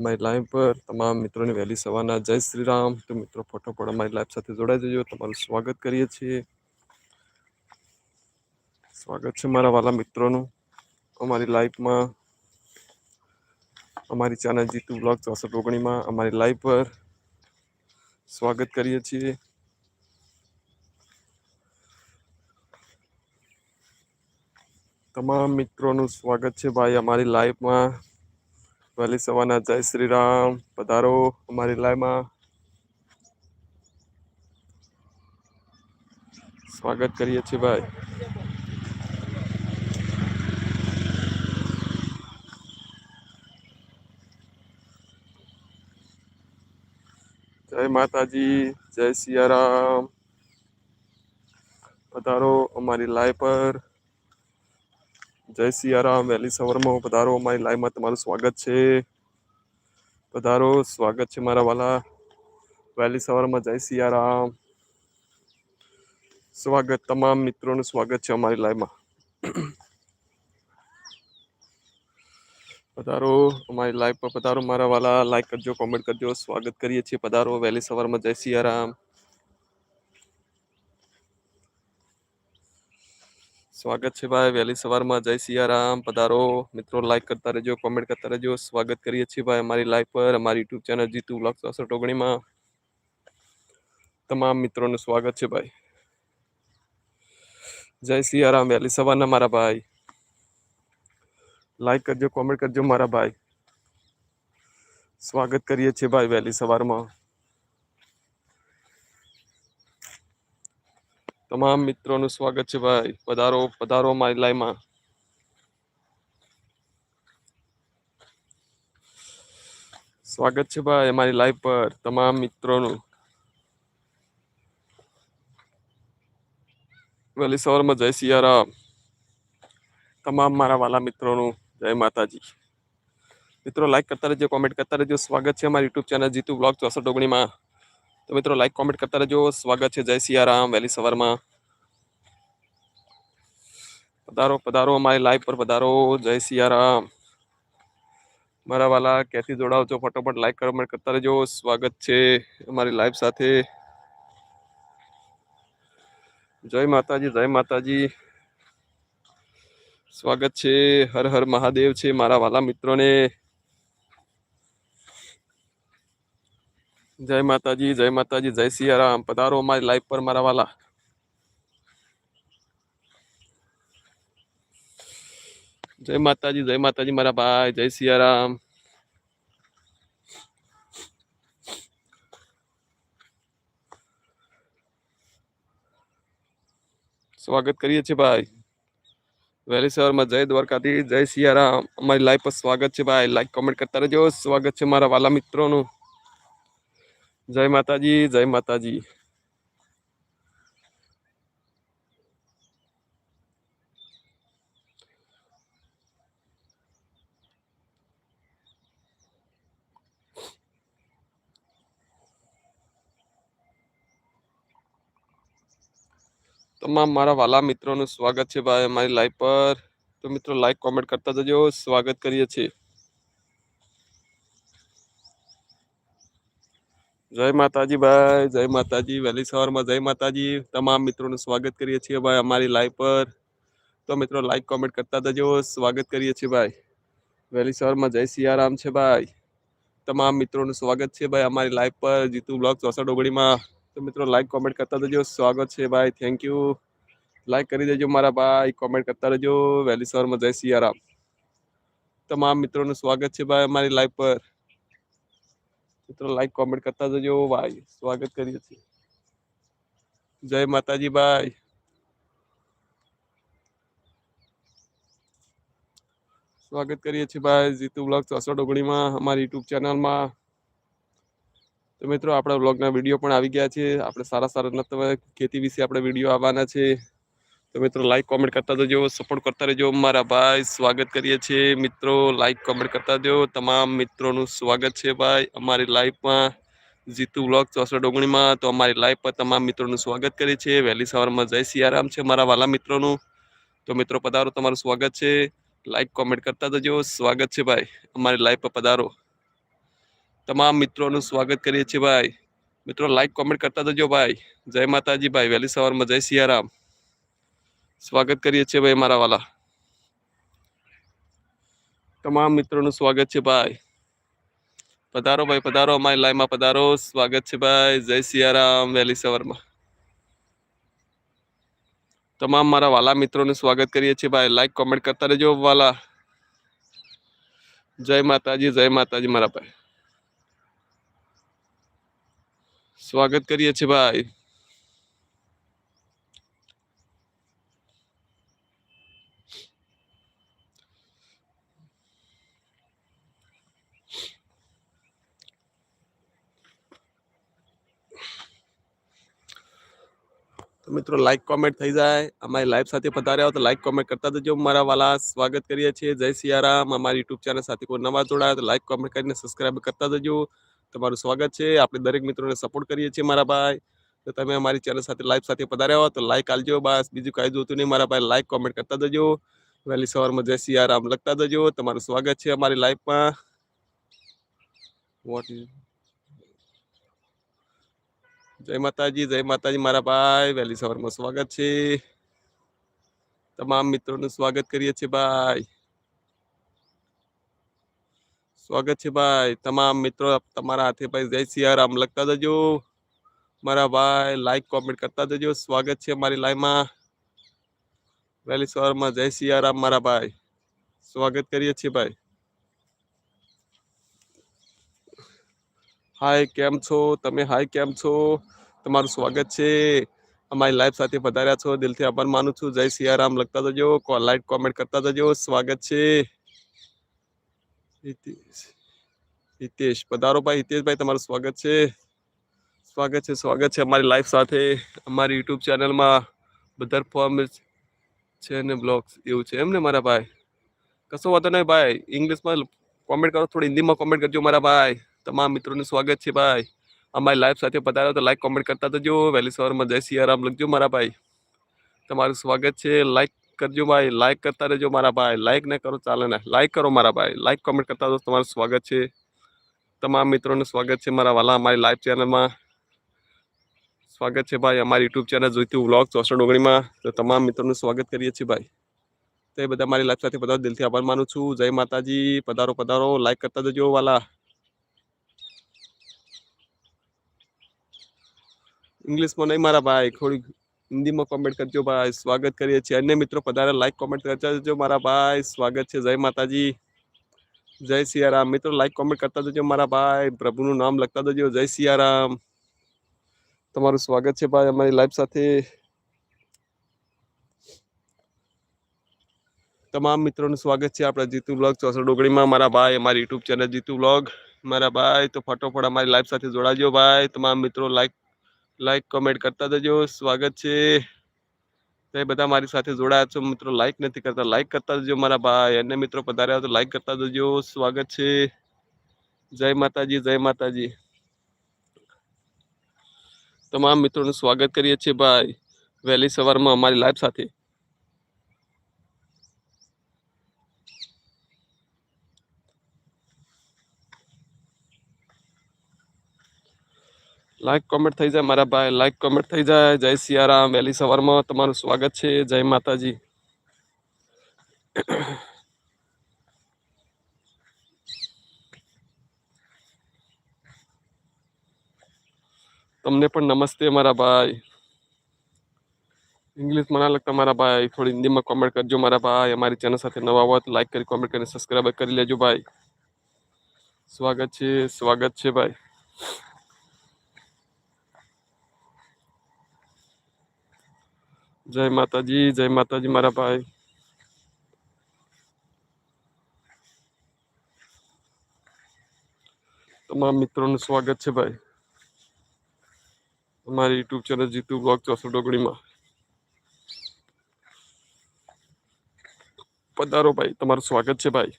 મારી લાઈવ પર. તમામ મિત્રોને વહેલી સવારના જય શ્રી રામ. તો મિત્રો, ફોટો મારી લાઈફ સાથે જોડાઈ જજો. તમારું સ્વાગત કરીએ છીએ. સ્વાગત છે મારા વાલા મિત્રોનું. અમારી લાઈફમાં અમારી ચેનલ જીતુ બ્લોગ ચોસઠ ઓગણીમાં અમારી લાઈવ પર સ્વાગત કરીએ છીએ. તમામ મિત્રોનું સ્વાગત છે ભાઈ. અમારી લાઈફમાં વહેલી સવારના જય શ્રી રામ પધારો અમારી લાઈમાં. સ્વાગત કરીએ છીએ ભાઈ. જય માતાજી, જય સિયારામ. પધારો અમારી લાઈ પર. જય સિયારામ, વહેલી સવારમાં પધારો મારી લાઈવમાં તમારું સ્વાગત છે. પધારો, સ્વાગત છે મારા વાલા. વહેલી સવારમાં જય સિયારામ. સ્વાગત તમામ મિત્રોનું સ્વાગત છે અમારી લાઈવમાં પધારો, અમારી લાઈવ પર પધારો મારા વાલા. લાઈક કરજો કોમેન્ટ કરજો. સ્વાગત કરીએ છીએ. પધારો, વહેલી સવારમાં જય સિયારામ. સ્વાગત છે ભાઈ. વહેલી સવારમાં જય સિયારામ. પધારો. મિત્રો લાઈક કરતા રહેજો કોમેન્ટ કરતા રહેજો. સ્વાગત કરીએ છીએ ભાઈ અમારી લાઈવ પર, અમારી યુટ્યુબ ચેનલ જીતુ બ્લોગ ચોસઠ ઓગણીમાં. તમામ મિત્રોનું સ્વાગત છે ભાઈ. જય સિયારામ. વહેલી સવારના મારા ભાઈ. લાઈક કરજો કોમેન્ટ કરજો મારા ભાઈ. સ્વાગત કરીએ છીએ ભાઈ વહેલી સવારમાં. તમામ મિત્રોનું સ્વાગત છે ભાઈ. પધારો પધારો મારી લાઈમાં. સ્વાગત છે ભાઈ અમારી લાઈવ પર, તમામ મિત્રોનું. વહેલી સવારમાં જય સિયારામ. તમામ મારા વાલા મિત્રોનું જય માતાજી. મિત્રો લાઈક કરતા રહેજો કોમેન્ટ કરતા રહેજો. સ્વાગત છે અમારી યુટ્યુબ ચેનલ જીતુ બ્લોગ ચોસઠ ઓગણીમાં. તો મિત્રો લાઈક કોમેન્ટ કરતા રહેજો. સ્વાગત છે જય સિયારામ. વહેલી સવારમાં પધારો પધારો અમારી લાઈવ પર પધારો. જય સિયારામ. મારા વાલા ક્યાંથી જોડાવ છો ફટોફટ લાઈક કમેન્ટ કરતા રહેજો. સ્વાગત છે અમારી લાઈવ સાથે. જય માતાજી જય માતાજી. સ્વાગત છે. હર હર મહાદેવ છે મારા વાલા મિત્રોને. જય માતાજી જય માતાજી, જય સિયારામ. પધારો અમારી લાઈફ પર, મારા વાલા. જય માતાજી જય માતાજી, મારા ભાઈ. જય સિયારામ. સ્વાગત કરીએ છીએ ભાઈ. વહેલી સવારમાં જય દ્વારકાથી જય સિયારામ. અમારી લાઈફ પર સ્વાગત છે ભાઈ. લાઈક કોમેન્ટ કરતા રહેજો. સ્વાગત છે મારા વાલા મિત્રોનું. જય માતાજી જય માતાજી. તમામ મારા વાલા મિત્રોનું સ્વાગત છે ભાઈ અમારી લાઈવ પર. તો મિત્રો લાઈક કોમેન્ટ કરતા જજો. સ્વાગત કરીએ છીએ. જય માતાજી ભાઈ, જય માતાજી, વહેલી સવારમાં જય માતાજી. તમામ મિત્રોનું સ્વાગત કરીએ છીએ ભાઈ અમારી લાઈવ પર. તો મિત્રો લાઈક કોમેન્ટ કરતા જજો. સ્વાગત કરીએ છીએ ભાઈ. વહેલી સવારમાં જય સિયારામ છે ભાઈ. તમામ મિત્રોનું સ્વાગત છે ભાઈ અમારી લાઈવ પર, જીતુ બ્લોગ ચોસઠ ઓગણીમાં. તો મિત્રો લાઈક કોમેન્ટ કરતા જજો. સ્વાગત છે ભાઈ. થેન્ક યુ લાઈક કરી દેજો મારા ભાઈ. કોમેન્ટ કરતા રહેજો. વહેલી સવારમાં જય સિયારામ. તમામ મિત્રોનું સ્વાગત છે ભાઈ અમારી લાઈવ પર. મિત્રો લાઈક કોમેન્ટ કરતા જજો. ભાઈ, સ્વાગત કરીએ છીએ. જય માતાજી, ભાઈ. સ્વાગત કરીએ છીએ, ભાઈ, જીતુ બ્લોગ ચોસઠ ઓગણીમાં અમારી યુટ્યુબ ચેનલમાં તો મિત્રો, આપણા બ્લોગના વીડિયો પણ આવી ગયા છે. આપણે સારા સારા તમે ખેતી વિશે આપણે વીડિયો આવવાના છે. તો મિત્રો લાઈક કોમેન્ટ કરતા જજો સપોર્ટ કરતા રહેજો. મારા ભાઈ, સ્વાગત કરીએ છીએ. મિત્રો લાઈક કોમેન્ટ કરતા જો તમામ મિત્રોનું સ્વાગત છે ભાઈ. અમારી લાઈફમાં જીતુ બ્લોગ ચોસઠ ઓગણીમાં. તો અમારી લાઈફ પર તમામ મિત્રોનું સ્વાગત કરીએ છીએ. વહેલી સવારમાં જય સિયારામ છે મારા વાલા મિત્રોનું. તો મિત્રો, પધારો, તમારું સ્વાગત છે. લાઈક કોમેન્ટ કરતા જજો. સ્વાગત છે ભાઈ. અમારી લાઈફ પર પધારો. તમામ મિત્રોનું સ્વાગત કરીએ છીએ ભાઈ. મિત્રો લાઈક કોમેન્ટ કરતા જજો ભાઈ. જય માતાજી ભાઈ. વહેલી સવારમાં જય સિયારામ સ્વાગત કરીએ છીએ ભાઈ મારા વાલા. તમામ મિત્રોનું સ્વાગત છે ભાઈ. પધારો ભાઈ, પધારો. અમારી લાઈવમાં પધારો. સ્વાગત છે ભાઈ. જય સિયારામ વહેલી સવારમાં. તમામ મારા વાલા મિત્રોનું સ્વાગત કરીએ છીએ ભાઈ. લાઈક કોમેન્ટ કરતા રહેજો વાલા. જય માતાજી જય માતાજી મારા ભાઈ. સ્વાગત કરીએ છીએ ભાઈ. તો મિત્રો લાઈક કોમેન્ટ થઈ જાય. અમારી લાઈવ સાથે પધાર્યા હો તો લાઈક કોમેન્ટ કરતા જજો. મારા વાલા સ્વાગત કરીએ છીએ. જય સિયારામ. અમારી યુટ્યુબ ચેનલ સાથે કોઈ નવા જોડાયા તો લાઈક કોમેન્ટ કરીને સબસ્ક્રાઈબ કરતા જજો. તમારું સ્વાગત છે. આપણે દરેક મિત્રોને સપોર્ટ કરીએ છીએ મારા ભાઈ. તો તમે અમારી ચેનલ સાથે લાઈવ સાથે પધાર્યા હો તો લાઈક આલજો બસ બીજું કાંઈ જોતું નહીં. મારા ભાઈ લાઈક કોમેન્ટ કરતા જજો. વહેલી સવારમાં જય સિયારામ લખતા જજો. તમારું સ્વાગત છે અમારી લાઈફમાં વોટ ઇઝ જય માતાજી જય માતાજી, મારા ભાઈ, વહેલી સવારમાં સ્વાગત છે. તમામ મિત્રોનું સ્વાગત કરીએ છીએ ભાઈ. સ્વાગત છે ભાઈ. તમામ મિત્રો તમારા હાથે ભાઈ જય સિયારામ લખતા જજો. મારા ભાઈ લાઈક કોમેન્ટ કરતા જજો. સ્વાગત છે મારી લાઈવમાં વહેલી સવારમાં જય સિયારામ, મારા ભાઈ. સ્વાગત કરીએ છીએ ભાઈ. હાય કેમ છો? તમે હાય કેમ છો? તમારું સ્વાગત છે. અમારી લાઈફ સાથે પધાર્યા છો. દિલથી આભાર માનું છું. જય સિયારામ. લખતા જજો. લાઈક કોમેન્ટ કરતા જજો. સ્વાગત છે. હિતેશ. પધારો ભાઈ. હિતેશભાઈ, તમારું સ્વાગત છે. સ્વાગત છે. સ્વાગત છે અમારી લાઈફ સાથે. અમારી યુટ્યુબ ચેનલમાં બધા ફોર્મ છે ને બ્લોગ્સ એવું છે. એમ ને મારા ભાઈ? કશો વાંધો નહીં ભાઈ. ઇંગ્લિશમાં કોમેન્ટ કરો. થોડી હિન્દીમાં કોમેન્ટ કરજો મારા ભાઈ. તમામ મિત્રોનું સ્વાગત છે ભાઈ. અમારી લાઈફ સાથે પધારો તો લાઈક કોમેન્ટ કરતા જજો. વહેલી સવારમાં જય સિયારામ લખજો મારા ભાઈ. તમારું સ્વાગત છે. લાઈક કરજો ભાઈ. લાઈક કરતા રહેજો મારા ભાઈ. લાઈક ન કરો, ચાલે ને. લાઈક કરો મારા ભાઈ. લાઈક કોમેન્ટ કરતા તો તમારું સ્વાગત છે. તમામ મિત્રોનું સ્વાગત છે મારા વાલા અમારી લાઈવ ચેનલમાં સ્વાગત છે ભાઈ અમારી યુટ્યુબ ચેનલ જોઈતી વ્લોગ ચોસઠ ઓગણીમાં. તો તમામ મિત્રોનું સ્વાગત કરીએ છીએ ભાઈ. તો એ બધા મારી લાઈફ સાથે બધા દિલથી આભાર માનું છું. જય માતાજી. પધારો પધારો. લાઈક કરતા જજો વાલા. ઇંગ્લિશમાં નહીં, મારા ભાઈ થોડી હિન્દીમાં કોમેન્ટ કરજો ભાઈ, સ્વાગત કરીએ છીએ. અન્ય મિત્રો, પધારે લાઈક કોમેન્ટ કરતા જજો, મારા ભાઈ, સ્વાગત છે. જય માતાજી. જય સિયારામ. મિત્રો લાઈક કોમેન્ટ કરતા જજો, મારા ભાઈ, પ્રભુનું નામ લખતા જજો. જય સિયારામ. તમારું સ્વાગત છે ભાઈ અમારી લાઈફ સાથે. તમામ મિત્રોનું સ્વાગત છે આપણા જીતુ બ્લોગ ચોસઠ ડોગડીમાં મારા ભાઈ, અમારી યુટ્યુબ ચેનલ જીતુ બ્લોગ મારા ભાઈ, તો ફટોફટ અમારી લાઈફ સાથે જોડાજો ભાઈ. તમામ મિત્રો લાઈક લાઈક કોમેન્ટ કરતા જજો. સ્વાગત છે. તે બધા મારી સાથે જોડાયા છો. મિત્રો લાઈક નથી કરતા. લાઈક કરતા જજો મારા ભાઈ. અન્ય મિત્રો, પધાર્યા તો લાઈક કરતા જજો. સ્વાગત છે. જય માતાજી જય માતાજી. તમામ મિત્રોનું સ્વાગત કરીએ છીએ ભાઈ. વહેલી સવારમાં અમારી લાઈફ સાથે. લાઈક કોમેન્ટ થઈ જાય મારા ભાઈ. લાઈક કોમેન્ટ થઈ જાય. જય સિયારામ. વહેલી સવારમાં તમારું સ્વાગત છે. જય માતાજી. તમને પણ નમસ્તે મારા ભાઈ. ઇંગ્લિશમાં ના લગતા મારા ભાઈ. થોડી હિન્દીમાં કોમેન્ટ કરજો મારા ભાઈ. અમારી ચેનલ સાથે નવા હોય તો લાઈક કરી કોમેન્ટ કરીને સબસ્ક્રાઈબ કરી લેજો ભાઈ. સ્વાગત છે. સ્વાગત છે ભાઈ. જય માતાજી જય માતાજી મારા ભાઈ તમામ મિત્રોનું સ્વાગત છે ભાઈ। અમારી યુટ્યુબ ચેનલ જીતુ બ્લોગ ચોસો ડોગડીમાં। પધારો ભાઈ, તમારું સ્વાગત છે ભાઈ।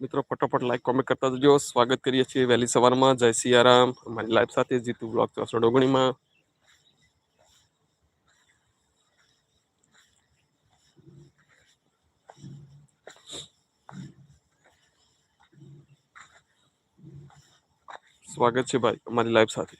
મિત્રો, ફટાફટ લાઈક કોમેન્ટ કરતા જજો. સ્વાગત કરીએ છીએ વહેલી સવારમાં. જય સિયારામ. અમારી લાઈફ સાથે જીતુ બ્લોગ ચોસો ડોગણીમાં સ્વાગત છે ભાઈ અમારી લાઈવ સાથે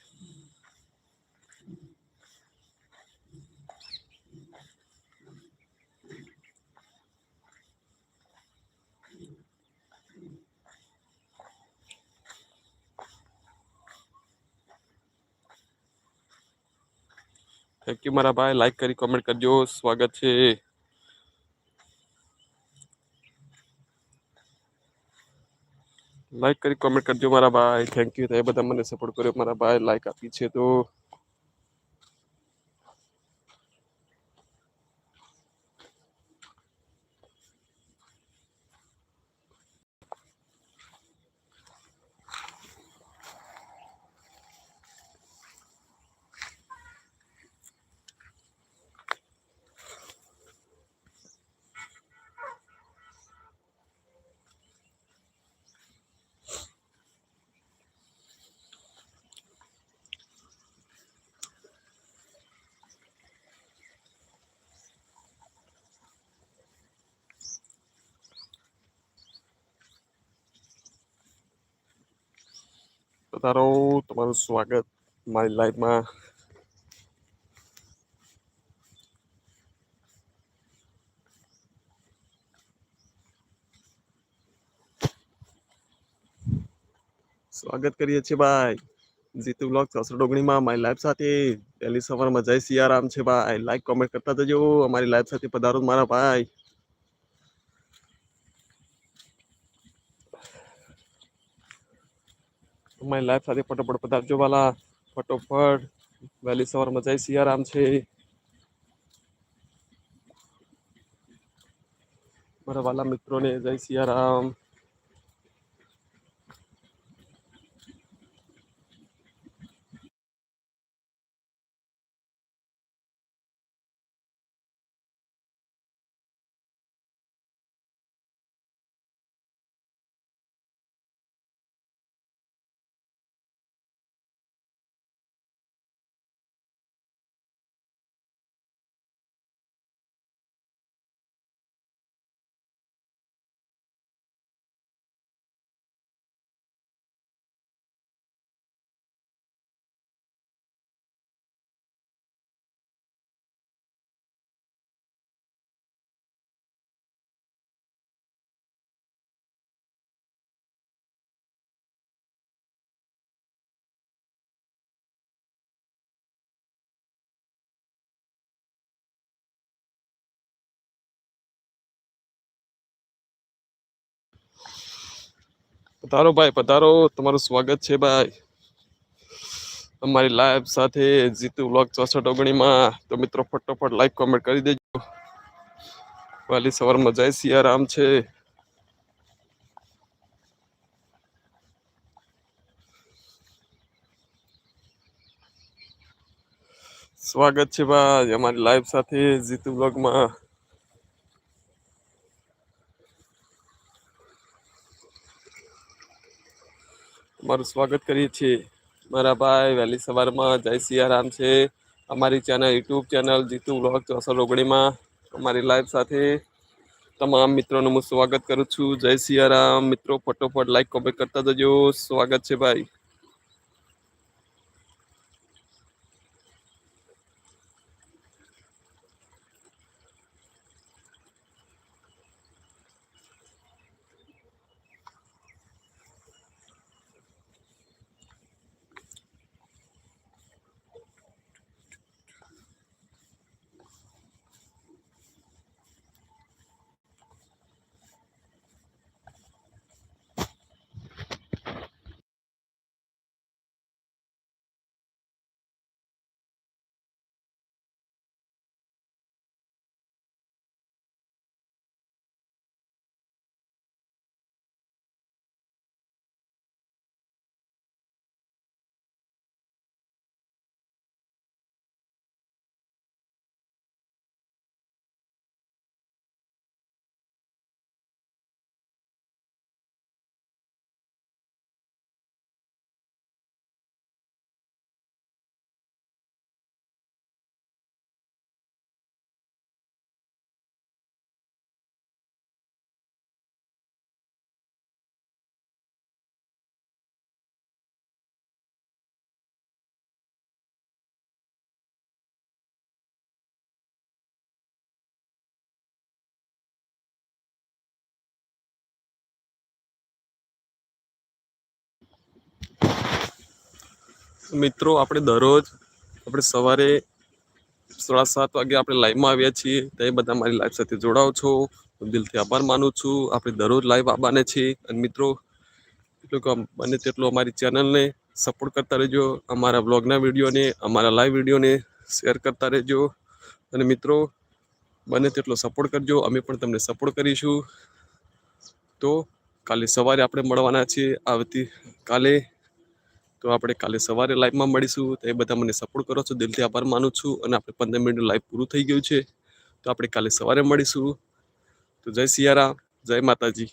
થેન્ક યુ મારા ભાઈ લાઈક કરી કોમેન્ટ કરજો સ્વાગત છે લાઈક કરી કોમેન્ટ કરજો મારા ભાઈ. થેન્ક યુ એ બધા મને સપોર્ટ કર્યો. મારા ભાઈ લાઈક આપી છે તો પધારો તમારું સ્વાગત મારી લાઈફમાં. સ્વાગત કરીએ છીએ ભાઈ. જીતુ બ્લોગ ચોસઠ ડોગણીમાં મારી લાઈફ સાથે. પહેલી સવારમાં જય સિયારામ છે ભાઈ. લાઈક કોમેન્ટ કરતા જજો. અમારી લાઈફ સાથે પધારો મારા ભાઈ. અમારી લાઈફ સાથે ફટોફટ પધારજો વાલા ફટોફટ, વહેલી સવારમાં જય સિયારામ છે. મારા વાલા મિત્રોને જય સિયારામ. પધારો ભાઈ, પધારો. તમારું સ્વાગત છે ભાઈ. અમારી લાઈવ સાથે જીતુ વ્લોગ ચોસઠ ઓગણીમાં. તો મિત્રો, ફટોફટ લાઈક કોમેન્ટ કરી દેજો. વાલી સવારમાં જય સિયારામ છે. સ્વાગત છે ભાઈ અમારી લાઈવ સાથે જીતુ બ્લોગમાં તમારું સ્વાગત કરીએ છીએ. મારા ભાઈ વહેલી સવારમાં જય સિયારામ છે. અમારી channel YouTube channel Jitu blog ચોસઠ ઓગણીમાં અમારી લાઈવ સાથે તમામ મિત્રોનું હું સ્વાગત કરું છું. જય સિયારામ. મિત્રો, ફટોફટ લાઈક કોમેન્ટ કરતા જજો. સ્વાગત છે ભાઈ. મિત્રો, આપણે દરરોજ આપણે સવારે સાડા સાત વાગે આપણે લાઈવમાં આવ્યા છીએ. તે બધા મારી લાઈફ સાથે જોડાઓ છો. હું દિલથી આભાર માનું છું. આપણે દરરોજ લાઈવ આવવાને છીએ. અને મિત્રો, એટલું કે બને તેટલું અમારી ચેનલને સપોર્ટ કરતા રહેજો. અમારા બ્લોગના વિડીયોને અમારા લાઈવ વિડીયોને શેર કરતા રહેજો. અને મિત્રો, બને તેટલો સપોર્ટ કરજો. અમે પણ તમને સપોર્ટ કરીશું. તો કાલે સવારે આપણે મળવાના છીએ. આવતી કાલે તો આપણે કાલે સવારે લાઈવમાં મળીશું. તો એ બધા મને સપોર્ટ કરો છો. દિલથી આભાર માનું છું અને આપણે પંદર મિનિટ લાઈવ પૂરું થઈ ગયું છે. તો આપણે કાલે સવારે મળીશું. તો જય સિયારામ, જય માતાજી.